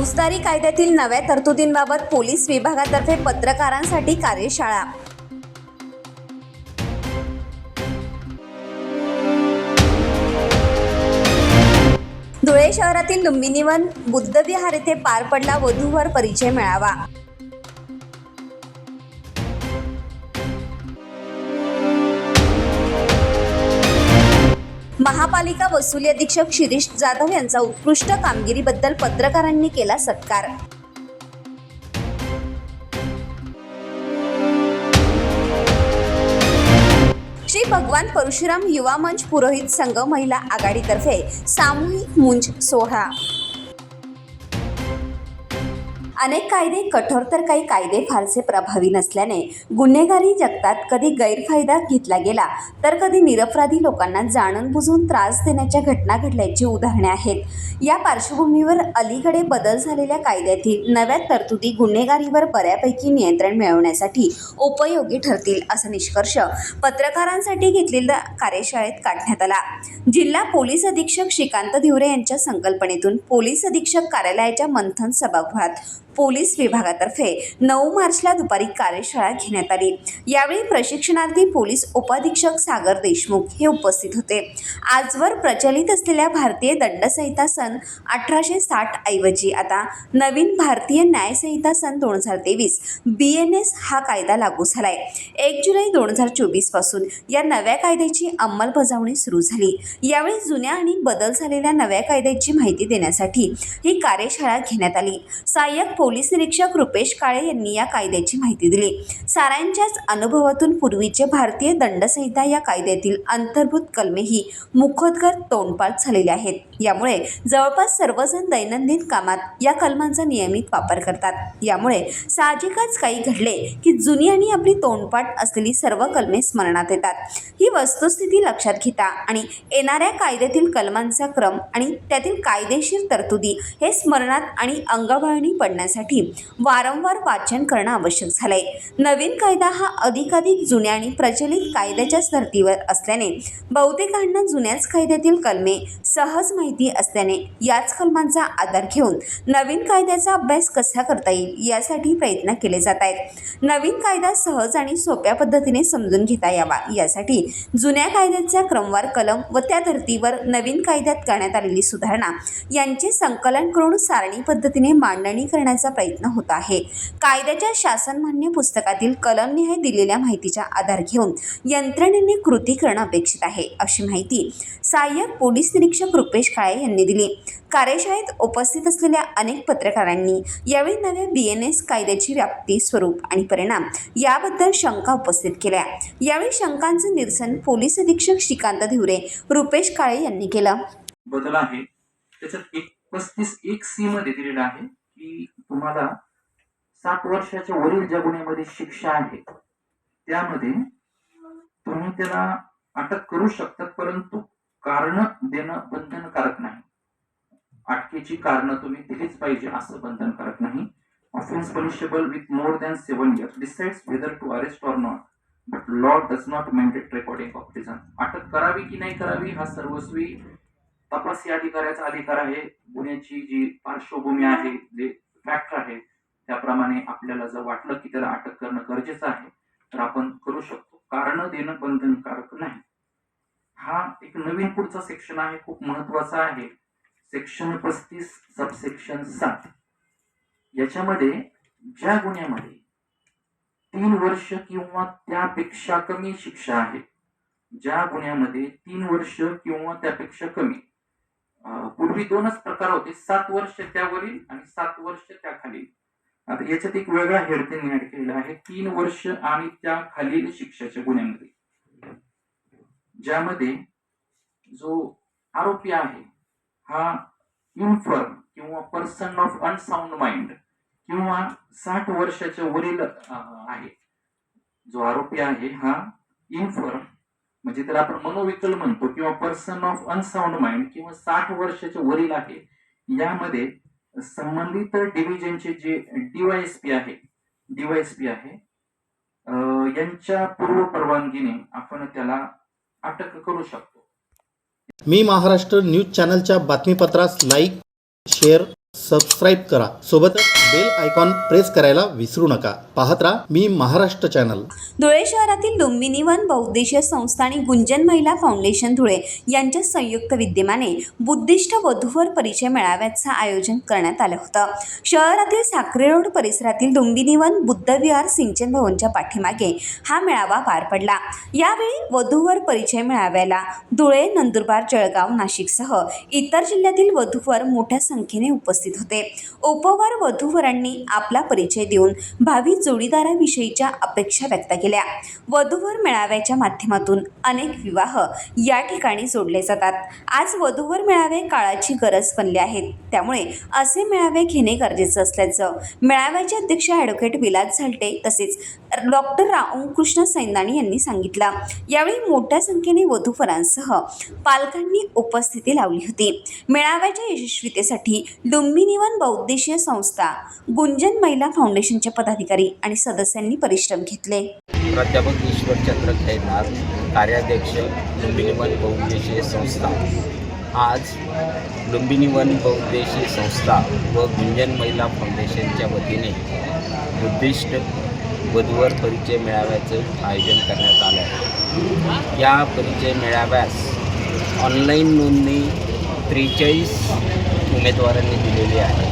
फौजदारी कायद्यातील नव्या तरतुदींबाबत पोलीस विभागातर्फे पत्रकारांसाठी कार्यशाळा. धुळे शहरातील लुंबिनीवन बुद्धविहार येथे पार पडला वधूवर परिचय मिळावा. महापालिका वसुली अधीक्षक शिरीष जाधव यांचा उत्कृष्ट कामगिरीबद्दल पत्रकारांनी केला सत्कार. श्री भगवान परशुराम युवा मंच पुरोहित संघ महिला आघाडीतर्फे सामूहिक मुंज सोहळा. अनेक कायदे कठोर तर काही कायदे फारसे प्रभावी नसल्याने गुन्हेगारी जगतात कधी गैरफायदा घेतला गेला तर कधी निरपराधी लोकांना जाणून बुजून त्रास देण्याच्या घटना घडल्याची उदाहरणे आहेत. या पार्श्वभूमीवर अलीकडे बदल झालेल्या कायद्यातील नव्या तरतुदी गुन्हेगारीवर बऱ्यापैकी नियंत्रण मिळवण्यासाठी उपयोगी ठरतील असा निष्कर्ष पत्रकारांसाठी घेतलेल्या कार्यशाळेत काढण्यात आला. जिल्हा पोलीस अधीक्षक श्रीकांत धिवरे यांच्या संकल्पनेतून पोलीस अधीक्षक कार्यालयाच्या मंथन सभागृहात पोलीस विभागातर्फे नऊ मार्चला दुपारी कार्यशाळा घेण्यात आली. यावेळी प्रशिक्षणार्थी पोलीस उपाधीक्षक सागर देशमुख हे उपस्थित होते. आजवर प्रचलित असलेल्या भारतीय दंडसंहिता सन अठराशे साठ ऐवजी आता नवीन भारतीय न्यायसंहिता सन दोन हजार तेवीस बी एन एस हा कायदा लागू झालाय. एक जुलै दोन हजार चोवीसपासून या नव्या कायद्याची अंमलबजावणी सुरू झाली. यावेळी जुन्या आणि बदल झालेल्या नव्या कायद्याची माहिती देण्यासाठी ही कार्यशाळा घेण्यात आली. सहाय्यक पोलीस निरीक्षक रुपेश काळे यांनी या कायद्याची माहिती दिली. सारांच्याच अनुभवातून पूर्वीचे भारतीय दंडसंहिता या कायद्यातील अंतर्भूत कलमे ही तोंडपाठ झालेले आहेत. यामुळे जवळपास सर्वजण दैनंदिन कामात या कलमांचा नियमित वापर करतात. यामुळे साहजिकच काही घडले की जुनी आणि आपली तोंडपाठ असलेली सर्व कलमे स्मरणात येतात. ही वस्तुस्थिती लक्षात घेता आणि येणाऱ्या कायद्यातील कलमांचा क्रम आणि त्यातील कायदेशीर तरतुदी हे स्मरणात आणि अंगवळणी करण्यासाठी वारंवार वाचन करणं आवश्यक झालंय. नवीन कायदा हा अधिकाधिक जुन्या आणि प्रचलित कायद्याच्याच धर्तीवर असल्याने बहुतेकांना जुन्याच कायद्यातील कलमे सहज माहिती असल्याने याच कलमांचा आधार घेऊन नवीन कायद्याचा अभ्यास कसा करता येईल यासाठी प्रयत्न केले जात आहेत. नवीन कायदा सहज आणि सोप्या पद्धतीने समजून घेता यावा. यासाठी जुन्या कायद्याचा क्रमवार कलम व त्या धर्तीवर नवीन कायद्यात करण्यात आलेली सुधारणा यांचे संकलन करून सारणी पद्धतीने मांडणी करण्याचा प्रयत्न होत आहे. कायद्याच्या शासनमान्य पुस्तकातील कलमनिहाय दिलेल्या माहितीचा आधार घेऊन यंत्रणेने कृती करणं अपेक्षित आहे अशी माहिती सहाय्यक पोलीस निरीक्षक रुपेश काळे यांनी दिली. कार्यशाळेत उपस्थित असलेल्या अनेक पत्रकारांनी यावेळी नव्या बी एन एस कायद्याची व्याप्ती स्वरूप आणि परिणाम याबद्दल शंका उपस्थित केल्या. यावेळी शंकांचं निरसन पोलीस अधीक्षक श्रीकांत धिवरे रुपेश काळे यांनी केलं. बदल आहे. त्याच्यात एक पस्तीस एक सी मध्ये दिलेलं आहे की तुम्हाला सात वर्षाच्या वरील ज्या गुन्ह्यामध्ये शिक्षा आहे त्यामध्ये तुम्ही त्याला अटक करू शकतात परंतु कारण देणं बंधनकारक नाही. अटकेची कारण तुम्ही दिलीच पाहिजे असं बंधनकारक नाही. Offence punishable with more than seven years decides whether to arrest or not but law does not mandate recording of prison अटक करावी की नाही करावी हा सर्वस्वी तपासी अधिकाऱ्याचा अधिकार आहे. गुन्ह्याची जी पार्श्वभूमी आहे जे फॅक्ट आहे त्याप्रमाणे आपल्याला जर वाटलं की त्याला अटक करणं गरजेचं आहे तर आपण करू शकतो. कारण देणं बंधनकारक नाही. हा एक नवीन पुढचा सेक्शन आहे खूप महत्त्वाचा आहे. सेक्शन पस्तीस सबसेक्शन सात. याच्यामध्ये ज्या गुन्ह्यामध्ये तीन वर्ष किंवा त्यापेक्षा कमी शिक्षा आहे ज्या गुन्ह्यामध्ये तीन वर्ष किंवा त्यापेक्षा कमी पूर्वी दोनच प्रकार होते. सात वर्ष त्यावरील आणि सात वर्ष त्याखालील आता याच्यात एक वेगळा हेड ऍड केलेला आहे. तीन वर्ष आणि त्या खालील शिक्षाच्या गुन्ह्यामध्ये. ज्यामध्ये जो आरोपी आहे हा इन्फर्म किंवा पर्सन ऑफ अनसाऊंड माइंड किंवा साठ वर्षाच्या वरील आहे. जो आरोपी आहे हा इन्फर्म म्हणजे त्याला आपण मनोविकल म्हणतो किंवा पर्सन ऑफ अनसाऊंड माइंड किंवा साठ वर्षाच्या वरील आहे यामध्ये संबंधित डिव्हिजनचे जे डीवायएसपी आहे डीवायएसपी आहे यांच्या पूर्व परवानगीने आपण त्याला अटक करू शकतो. मी महाराष्ट्र न्यूज चॅनलच्या बातमीपत्रास लाईक शेअर सबस्क्राईब करा. सोबतच बेल आयकॉन प्रेस करायला विसरू नका. पाहत राहा मी महाराष्ट्र चॅनल धुळे शहरातील लुंबिनी वन बहुद्देशीय संस्था आणि गुंजन महिला फाउंडेशन धुळे यांच्या संयुक्त विद्यमाने बुद्धिस्ट वधूवर परिचय मेळाव्याचं आयोजन करण्यात आलं होतं. शहरातील साखरे रोड परिसरातील लुंबिनी वन बुद्धविहार सिंचन भवनच्या पाठीमागे हा मेळावा पार पडला. यावेळी वधूवर परिचय मेळाव्याला धुळे नंदुरबार जळगाव नाशिकसह इतर जिल्ह्यातील वधूवर मोठ्या संख्येने उपस्थित होते. उपवर वधूवरांनी आपला परिचय देऊन भावी जोडीदाराविषयीच्या अपेक्षा व्यक्त केल्या. वधूवर मेळाव्याच्या माध्यमातून अनेक विवाह या ठिकाणी जोडले जातात. आज वधूवर मेळावे काळाची गरज बनले आहेत. त्यामुळे असे मेळावे घेणे गरजेचं असल्याचं मेळाव्याचे अध्यक्ष ॲडव्होकेट विलास झालटे तसेच डॉक्टर रामकृष्ण सैंदाणी यांनी सांगितलं. यावेळी मोठ्या संख्येने वधूवरांसह पालकांनी उपस्थिती लावली होती. मेळाव्याच्या यशस्वीतेसाठी लुंबिनीवन बहुद्देशीय संस्था गुंजन महिला फाउंडेशनचे पदाधिकारी आणि सदस्यांनी परिश्रम घेतले. प्राध्यापक ईश्वरचंद्र खैनार कार्याध्यक्ष लुंबिनीवन बहुउद्देशीय संस्था. आज लुंबिनीवन बहुद्देशीय बहुउद्देशीय संस्था व गुंजन महिला फाउंडेशनच्या वतीने उद्दिष्ट वधूवर परिचय मेळाव्याचं आयोजन करण्यात आलं आहे. या परिचय मेळाव्यास ऑनलाईन नोंदणी त्रेचाळीस उमेदवारांनी दिलेली आहे.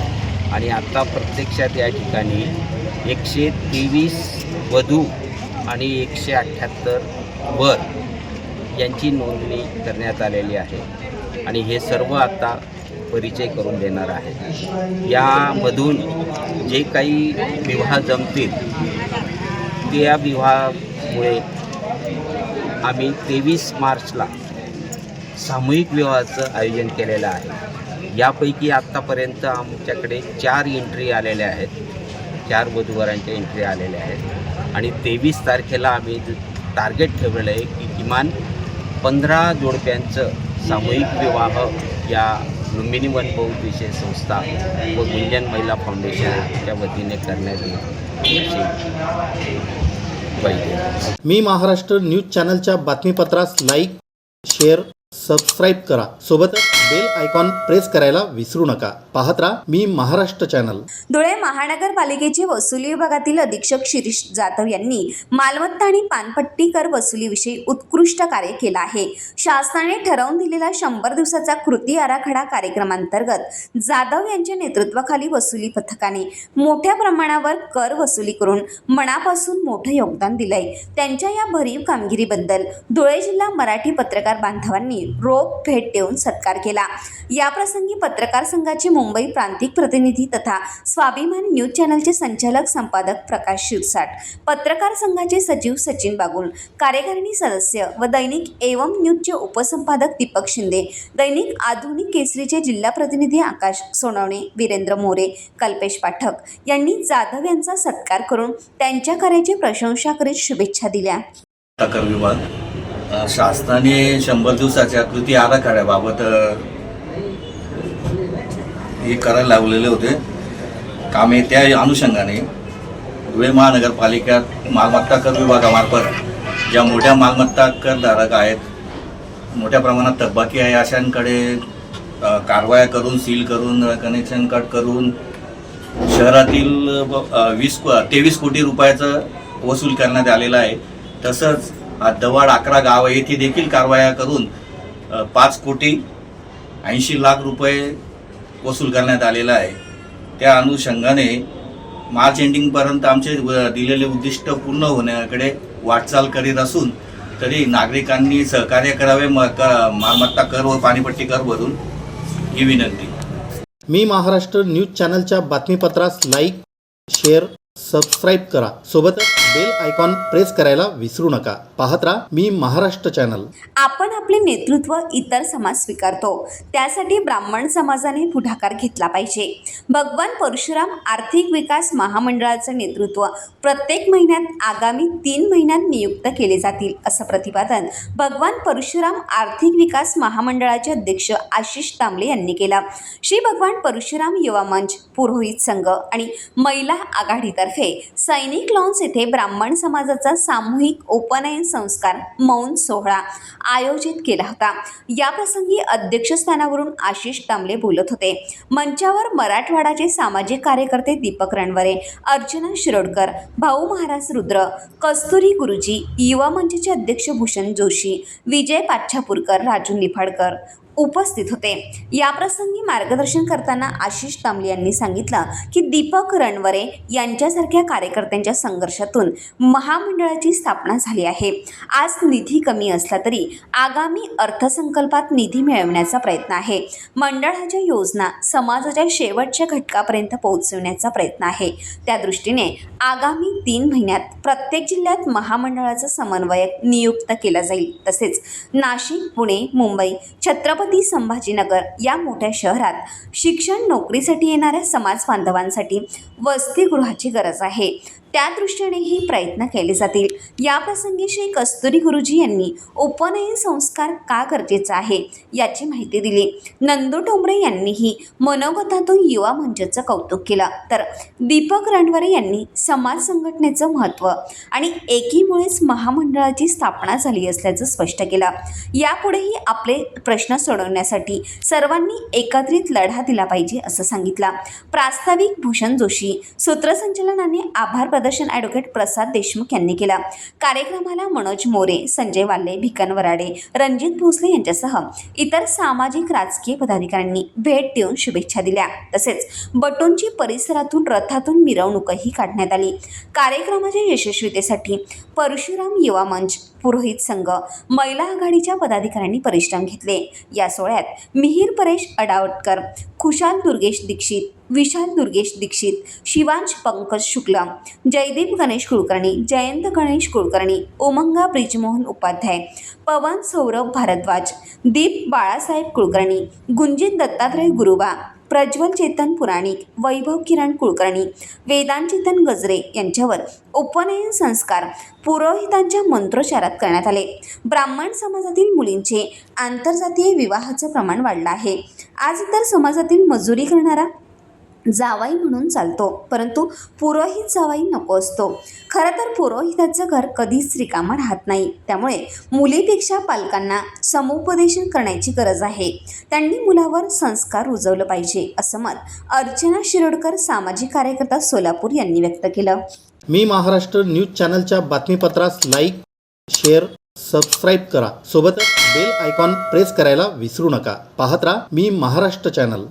आणि आत्ता प्रत्यक्षात या ठिकाणी एकशे तेवीस वधू आणि एकशे अठ्ठ्याहत्तर वर यांची नोंदणी करण्यात आलेली आहे. आणि हे सर्व आता परिचय करून देणार आहे. यामधून जे काही विवाह जमतील त्या विवाहामुळे आम्ही तेवीस मार्चला सामूहिक विवाहाचं आयोजन केलेलं आहे. यापैकी आत्तापर्यंत आमच्याकडे चार एंट्री आलेल्या आहेत. चार वधूवरांच्या एंट्री आलेल्या आहेत. आणि तेवीस तारखेला आम्ही टार्गेट ठेवलेलं आहे की किमान पंधरा जोडप्यांचं सामूहिक विवाह या लुंबिनी वन बहुउद्देशीय संस्था व गुंजन महिला फाउंडेशनच्या वतीने करण्यात येईल. पाहिजे मी महाराष्ट्र न्यूज चॅनलच्या बातमीपत्रास लाईक शेअर सबस्क्राईब करा. सोबतच बेल आयकॉन प्रेस करायला विसरू नका. पाहत राहा मी महाराष्ट्र चॅनल. धुळे महानगरपालिकेचे वसुली विभागातील अधीक्षक शिरीष जाधव यांनी मालमत्ता आणि पानपट्टी कर वसुलीविषयी उत्कृष्ट कार्य केलं आहे. शासनाने ठरवून दिलेला शंभर दिवसाचा कृती आराखडा कार्यक्रमांतर्गत जाधव यांच्या नेतृत्वाखाली वसुली पथकाने मोठ्या प्रमाणावर कर वसुली करून मनापासून मोठं योगदान दिलंय. त्यांच्या या भरीव कामगिरीबद्दल धुळे जिल्हा मराठी पत्रकार बांधवांनी रोख भेट देऊन सत्कार केला. याप्रसंगी पत्रकार संघाचे मुंबई प्रांतिक प्रतिनिधी तथा स्वाभिमान न्यूज चॅनलचे संचालक संपादक प्रकाश शिरसाट पत्रकार संघाचे सचिव सचिन बागुल कार्यकारिणी सदस्य व दैनिक एवम न्यूजचे उपसंपादक दीपक शिंदे दैनिक आधुनिक केसरीचे जिल्हा प्रतिनिधी आकाश सोनवणे वीरेंद्र मोरे कल्पेश पाठक यांनी जाधव यांचा सत्कार करून त्यांच्या कार्याची प्रशंसा करीत शुभेच्छा दिल्या. शासनाने शंभर दिवसाच्या कृती आराखड्याबाबत हे करायला लावलेले होते. कामे त्या अनुषंगाने धुळे महानगरपालिकेत मालमत्ता कर विभागामार्फत ज्या मोठ्या मालमत्ता करधारक आहेत मोठ्या प्रमाणात थकबाकी आहे अशांकडे कारवाया करून सील करून कनेक्शन कट करून शहरातील वीस तेवीस कोटी रुपयाचं वसूल करण्यात आलेलं आहे. तसंच दवाड अकरा गाव येथे देखील कारवाया करून पाच कोटी ऐंशी लाख रुपये वसूल करण्यात आलेला आहे. त्या अनुषंगाने मार्च एंडिंगपर्यंत आमचे दिलेले उद्दिष्ट पूर्ण होण्याकडे वाटचाल करीत असून तरी नागरिकांनी सहकार्य करावे म का मालमत्ता कर व पाणीपट्टी कर भरून ही विनंती. मी महाराष्ट्र न्यूज चॅनलच्या बातमीपत्रास लाईक शेअर सबस्क्राईब करा. सोबतच बेल आयकॉन प्रेस करायला विसरू नका. पाहत राहा मी महाराष्ट्र चॅनल. आपण आपले नेतृत्व इतर समाज स्वीकारतो. त्यासाठी ब्राह्मण समाजाने पुढाकार घेतला पाहिजे. भगवान परशुराम आर्थिक विकास महामंडळाचं नेतृत्व प्रत्येक महिन्यात आगामी तीन महिन्यात नियुक्त केले जातील असं प्रतिपादन भगवान परशुराम आर्थिक विकास महामंडळाचे अध्यक्ष आशिष तांबळे यांनी केलं. श्री भगवान परशुराम युवा मंच पुरोहित संघ आणि महिला आघाडीतर्फे सैनिक लॉन्स येथे ब्राह्मण समाजाचा सामूहिक उपनयन संस्कार मौन सोहळा आयोजित केला होता. याप्रसंगी अध्यक्षस्थानावरून आशिष तांबले बोलत होते. मंचावर मराठवाडाचे सामाजिक कार्यकर्ते दीपक रणवरे अर्चना शिरोडकर भाऊ महाराज रुद्र कस्तुरी गुरुजी युवा मंचचे अध्यक्ष भूषण जोशी विजय पाच्छापूरकर राजू निफाडकर उपस्थित होते. याप्रसंगी मार्गदर्शन करताना आशिष तांबले यांनी सांगितलं की दीपक रणवरे यांच्यासारख्या कार्यकर्त्यांच्या संघर्षातून महामंडळाची स्थापना झाली आहे. आज निधी कमी असला तरी आगामी अर्थसंकल्पात निधी मिळवण्याचा प्रयत्न आहे. मंडळाच्या योजना समाजाच्या शेवटच्या घटकापर्यंत पोहोचवण्याचा प्रयत्न आहे. त्या दृष्टीने आगामी तीन महिन्यात प्रत्येक जिल्ह्यात महामंडळाचा समन्वयक नियुक्त केला जाईल. तसेच नाशिक पुणे मुंबई छत्रपती संभाजीनगर या मोठ्या शहरात शिक्षण नोकरीसाठी येणाऱ्या समाज बांधवांसाठी वसतिगृहाची गरज आहे. त्या दृष्टीनेही प्रयत्न केले जातील. याप्रसंगी श्री कस्तुरी गुरुजी यांनी उपनयन संस्कार का गरजेचा आहे याची माहिती दिली. नंदू टोंबरे यांनीही मनोगतातून युवा मंचचं कौतुक केलं. तर दीपक रणवरे यांनी समाज संघटनेचं महत्त्व आणि एकीमुळेच महामंडळाची स्थापना झाली असल्याचं स्पष्ट केलं. यापुढेही आपले प्रश्न सोडवण्यासाठी सर्वांनी एकत्रित लढा दिला पाहिजे असं सांगितलं. प्रास्ताविक भूषण जोशी सूत्रसंचालनाने आभार प्रदर्शन ॲडव्होकेट प्रसाद देशमुख यांनी केला. कार्यक्रमाला मनोज मोरे संजय वाल्ले भिकन वराडे रणजित भोसले यांच्यासह इतर सामाजिक राजकीय पदाधिकाऱ्यांनी भेट देऊन शुभेच्छा दिल्या. तसेच बटूंची परिसरातून रथातून मिरवणूकही काढण्यात आली. कार्यक्रमाच्या यशस्वीतेसाठी परशुराम युवा मंच पुरोहित संघ महिला आघाडीच्या पदाधिकाऱ्यांनी परिश्रम घेतले. या सोहळ्यात मिहीर परेश अडावटकर खुशाल दुर्गेश दीक्षित विशाल दुर्गेश दीक्षित शिवांश पंकज शुक्ला जयदीप गणेश कुलकर्णी जयंत गणेश कुलकर्णी ओमंगा ब्रिजमोहन उपाध्याय पवन सौरभ भारद्वाज दीप बाळासाहेब कुलकर्णी गुंजित दत्तात्रय गुरुबा प्रज्वल चेतन पुराणिक वैभव किरण कुलकर्णी वेदांत चेतन गजरे यांच्यावर उपनयन संस्कार पुरोहितांच्या मंत्रोच्चारात करण्यात आले. ब्राह्मण समाजातील मुलींचे आंतरजातीय विवाहाचं प्रमाण वाढलं आहे. आज इतर समाजातील मजुरी करणारा जावाई म्हणून चालतो. परंतु पुरोहित जावाई नको असतो. खरं तर पुरोहिताचं घर कधीच रिकामं राहत नाही. त्यामुळे मुलीपेक्षा पालकांना समुपदेशन करण्याची गरज आहे. त्यांनी मुलावर संस्कार रुजवलं पाहिजे असं मत अर्चना शिरोडकर सामाजिक कार्यकर्ता सोलापूर यांनी व्यक्त केलं. मी महाराष्ट्र न्यूज चॅनलच्या बातमीपत्रास लाईक शेअर सबस्क्राईब करा. सोबतच बेल आयकॉन प्रेस करायला विसरू नका. पाहत राहा मी महाराष्ट्र चॅनल.